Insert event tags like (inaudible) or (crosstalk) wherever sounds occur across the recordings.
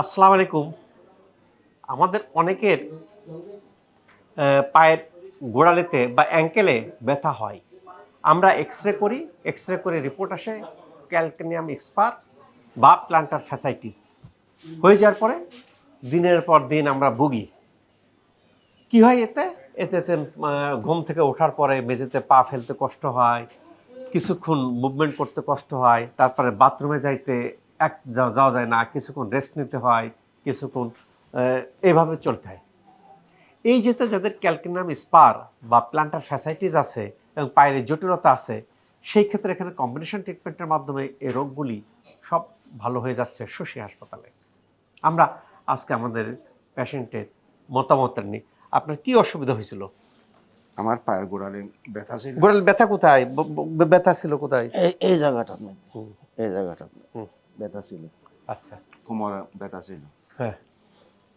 আসসালামু আলাইকুম। আমাদের অনেকের পায়ের গোড়ালিতে বা অ্যাঙ্কেলে ব্যথা হয়। আমরা এক্স রে করি এক্স রে করে রিপোর্ট আসে ক্যালকেনিয়াম এক্সপার বা প্লান্টার ফ্যাসাইটিস হয়ে যাওয়ার পরে, দিনের পর দিন আমরা ভুগি। কি হয় এতে? এতে ঘুম থেকে ওঠার পরে মেঝেতে পা ফেলতে কষ্ট হয়, কিছুক্ষণ মুভমেন্ট করতে কষ্ট হয়, তারপরে বাথরুমে যাইতে এক যাওয়া যাওয়া যায় না কিছুক্ষণ রেস্ট নিতে হয় কিছুক্ষণ আহ, এইভাবে চলতে হয়। এই যেতে যাদের ক্যালকিনাম স্পার বা প্লান্টার ফ্যাসাইটিস আছে এবং পায়ের জটিলতা আছে সেই ক্ষেত্রে এখানে কম্বিনেশন ট্রিটমেন্টের মাধ্যমে এই রোগগুলি সব ভালো হয়ে যাচ্ছে শশী হাসপাতালে। আমরা আজকে আমাদের পেশেন্টের মতামত নিই। আপনার কি অসুবিধা হয়েছিল? আমার পায়ের গোড়ালে ব্যথা ছিল। গোড়াল ব্যথা কোথায়? ব্যথা ছিল কোথায়? এই হুম। এই হুম। ব্যথা ছিল। আচ্ছা। কোমরে ব্যথা ছিল। হ্যাঁ।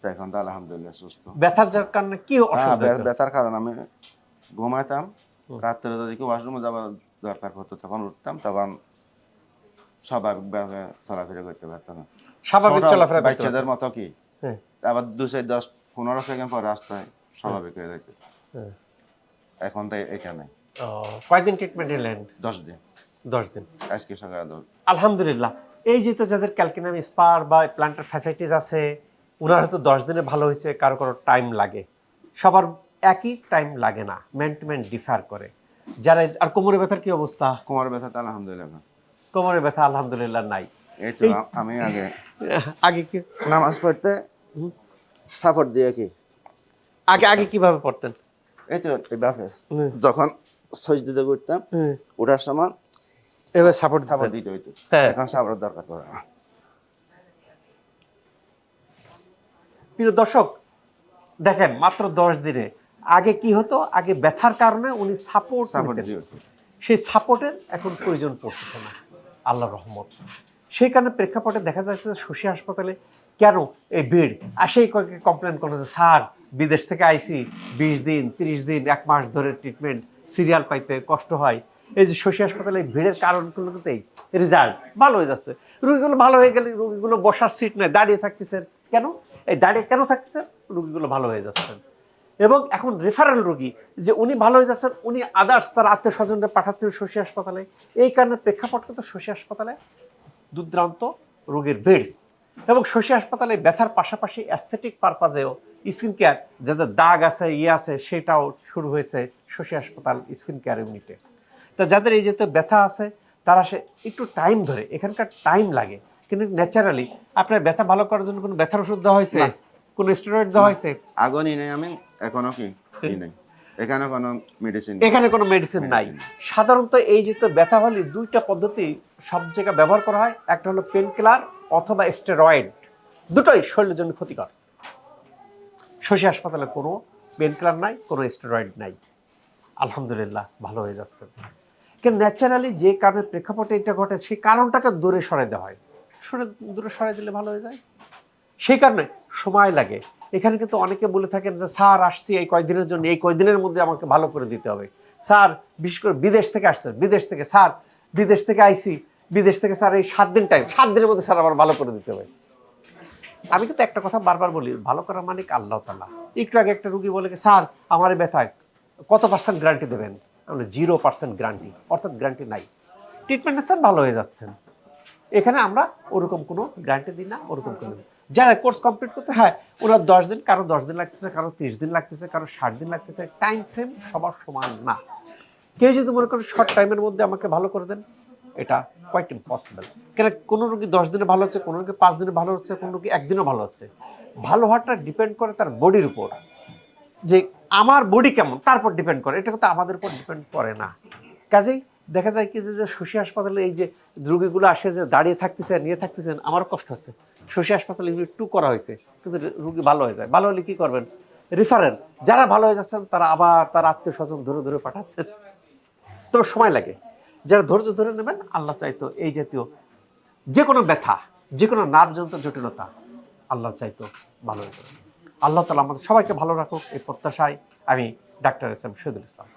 এখন তো আলহামদুলিল্লাহ সুস্থ। ব্যথার কারণে কি হ্যাঁ, অসুবিধা ব্যথার কারণ আমি। রাত্রে ওয়াশরুমে দরকার হতো তখন উঠতাম তখন স্বাভাবিকভাবে চলাফেরা করতে পারতাম। না স্বাভাবিক চলাফেরা বাচ্চাদের মতো কি? হ্যাঁ। আবার দু চার দশ পনেরো সেকেন্ড পর রাস্তায় স্বাভাবিক হয়ে যেত। হ্যাঁ। এখন তো এটা নেই ও, কয়দিন ট্রিটমেন্ট নিলেন? দশ দিন। দশ দিন। আজকে সকালে আলহামদুলিল্লাহ। এই যে তো যাদের ক্যালকিনাম স্পার বা প্লান্টার ফ্যাসাইটিস আছে ওনার হয়তো দশ দিনে ভালো হয়েছে কারও কারও টাইম লাগে। সবার একই টাইম লাগে না ম্যান টু ম্যান ডিফার করে। যারা আর কোমরে ব্যথার কি অবস্থা? কোমর ব্যথা তো আলহামদুলিল্লাহ। কোমরে ব্যথা আলহামদুলিল্লাহ নাই। এই তো আমি আগে (laughs) আগে কি নামাজ পড়তে সাপোর্ট দিয়ে কি? আগে আগে কীভাবে পড়তেন? এই তো যখন সজদিতে করতাম ওঠার সময় এবার সাপোর্ট সাপোর্ট দিতে হইতো। হ্যাঁ। এখন সাপোর্ট দরকার পড়ে না প্রিয় দর্শক দেখেন মাত্র দশ দিনে। আগে কি হতো? আগে ব্যথার কারণে উনি সাপোর্ট সাপোর্ট সেই সাপোর্টের এখন প্রয়োজন পড়তেছে না। আল্লাহ রহমত। সেই কারণে প্রেক্ষাপটে দেখা যাচ্ছে শশী হাসপাতালে কেন এই ভিড়? আর সেই কমপ্লেন করে যে স্যার বিদেশ থেকে আইসি। বিশ দিন তিরিশ দিন এক মাস ধরে ট্রিটমেন্ট সিরিয়াল পাইতে কষ্ট হয়। এই যে শশী হাসপাতালে এই ভিড়ের কারণগুলোতেই রেজাল্ট ভালো হয়ে যাচ্ছে। রুগীগুলো ভালো হয়ে গেলে রুগীগুলো বসার সিট নেই, দাঁড়িয়ে থাকতেছেন। কেন? এই দাঁড়িয়ে কেন থাকতেছেন? রুগীগুলো ভালো হয়ে যাচ্ছেন। এবং এখন রেফারেল রোগী, যে উনি ভালো হয়ে যাচ্ছেন, উনি আদার্স তার আত্মীয় স্বজনদের পাঠাচ্ছেন শশী হাসপাতালে। এই কারণে প্রেক্ষাপট কিন্তু শশী হাসপাতালে দুর্দান্ত রোগীর ভিড়। এবং শশী হাসপাতালে ব্যথার পাশাপাশি অ্যাস্থেটিক পারপাজেও স্কিন কেয়ার যাদের দাগ আছে ইয়ে আছে, সেটাও শুরু হয়েছে শশী হাসপাতাল স্কিন কেয়ার ইউনিটে তা যাদের এই যেতে ব্যথা আছে তারা সে একটু টাইম ধরে এখানকার টাইম লাগে। কিন্তু ন্যাচারালি আপনার ব্যথা ভালো করার জন্য কোনো ব্যথার ওষুধ দেওয়া হয়েছে? কোনো স্টেরয়েড দেওয়া হয়েছে? আগও নি নাই আমি এখনও কি? এখানে কোনো মেডিসিন এখানে কোনো মেডিসিন নাই। সাধারণত এই যে তো ব্যথা হলে দুইটা পদ্ধতি সব জায়গায় ব্যবহার করা হয়। একটা হলো পেন কিলার অথবা স্টেরয়েড দুটোই শরীরের জন্য ক্ষতিকর। শশী হাসপাতালে কোনো পেন কিলার নাই কোনো স্টেরয়েড নাই। আলহামদুলিল্লাহ ভালো হয়ে যাচ্ছে। কিন্তু ন্যাচারালি যে কারণে প্রেক্ষাপটে এটা ঘটে সেই কারণটাকে দূরে সরাই দেওয়া হয়। সরে দূরে সরাই দিলে ভালো হয়ে যায়? সেই কারণে সময় লাগে। এখানে কিন্তু অনেকে বলে থাকেন যে স্যার আসছি এই কয়দিনের জন্য এই কয়দিনের মধ্যে আমাকে ভালো করে দিতে হবে। স্যার বিশেষ করে বিদেশ থেকে আসছেন বিদেশ থেকে স্যার বিদেশ থেকে আইসি বিদেশ থেকে স্যার এই সাত দিন টাইম সাত দিনের মধ্যে স্যার আমার ভালো করে দিতে হবে। আমি কিন্তু একটা কথা বারবার বলি ভালো করার মানে আল্লাহ তাল্লাহ একটু আগে একটা রুগী বলে কি, স্যার আমার ব্যথায় কত পার্সেন্ট গ্যারান্টি দেবেন? আমরা জিরো পার্সেন্ট গ্যারান্টি অর্থাৎ গ্যারান্টি নাই। ট্রিটমেন্ট স্যার ভালো হয়ে যাচ্ছেন। এখানে আমরা ওরকম কোনো গ্যারান্টি দিই না, ওরকম কোনো। যারা কোর্স কমপ্লিট করতে, হয়, ওরা দশ দিন, কারও দশ দিন লাগতেছে, কারও তিরিশ দিন লাগতেছে, কারও ষাট দিন লাগতেছে টাইম ফ্রেম সবার সমান না। কেউ যদি মনে করেন শর্ট টাইমের মধ্যে আমাকে ভালো করে দেন, এটা কোয়াইট ইম্পসিবল কেন কোনো রোগী দশ দিনে ভালো হচ্ছে, কোনো রোগী পাঁচ দিনে ভালো হচ্ছে, কোনো রোগী একদিনও ভালো হচ্ছে। ভালো হওয়াটা ডিপেন্ড করে তার বডির উপর। যে আমার বডি কেমন? তারপর ডিপেন্ড করে। এটা কিন্তু আমাদের উপর ডিপেন্ড করে না। কাজেই দেখা যায় কি যে শশী হাসপাতালে এই যে রোগীগুলো আসে, যে দাঁড়িয়ে থাকতেছে, নিয়ে থাকতেছেন আমার কষ্ট হচ্ছে। শশী হাসপাতালে ইউনিট টু করা হয়েছে, কিন্তু রুগী ভালো হয়ে যায়। ভালো হলে কি করবেন? রেফারেল যারা ভালো হয়ে যাচ্ছেন, তারা আবার তার আত্মীয় স্বজন ধরে ধরে পাঠাচ্ছেন। তো সময় লাগে। যারা ধৈর্য ধরে নেবেন, আল্লাহ চাইতো এই জাতীয় যে কোনো ব্যথা, যে কোনো নার্ভজনিত জটিলতা, আল্লাহ চাইতো ভালো হয়ে যাবে। আল্লাহ তালা আমাদের সবাইকে ভালো রাখুক এই প্রত্যাশায় আমি doctor S M Shahidul Islam.